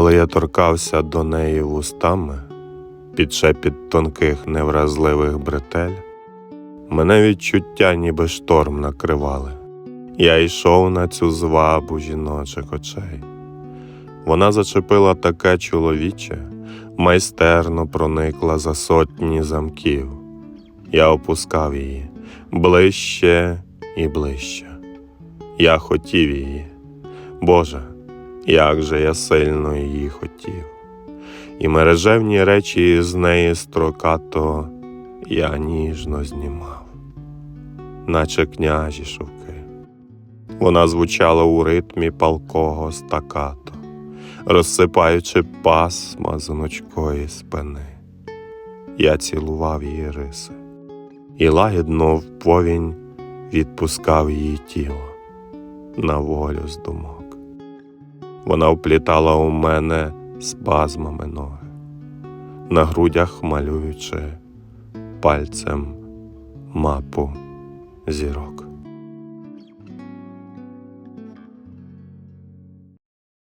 Коли я торкався до неї вустами, під шепіт тонких невразливих бретель, мене відчуття ніби шторм накривали. Я йшов на цю звабу жіночих очей. Вона зачепила таке чоловіче, майстерно проникла за сотні замків. Я опускав її ближче і ближче. Я хотів її. Боже, як же я сильно її хотів. І мережевні речі з неї строкато я ніжно знімав, наче княжі шовки. Вона звучала у ритмі палкого стакато, розсипаючи пасма з гнучкої спини. Я цілував її риси і лагідно в повінь відпускав її тіло на волю з думок. Вона вплітала у мене спазмами ноги, на грудях малюючи пальцем мапу зірок.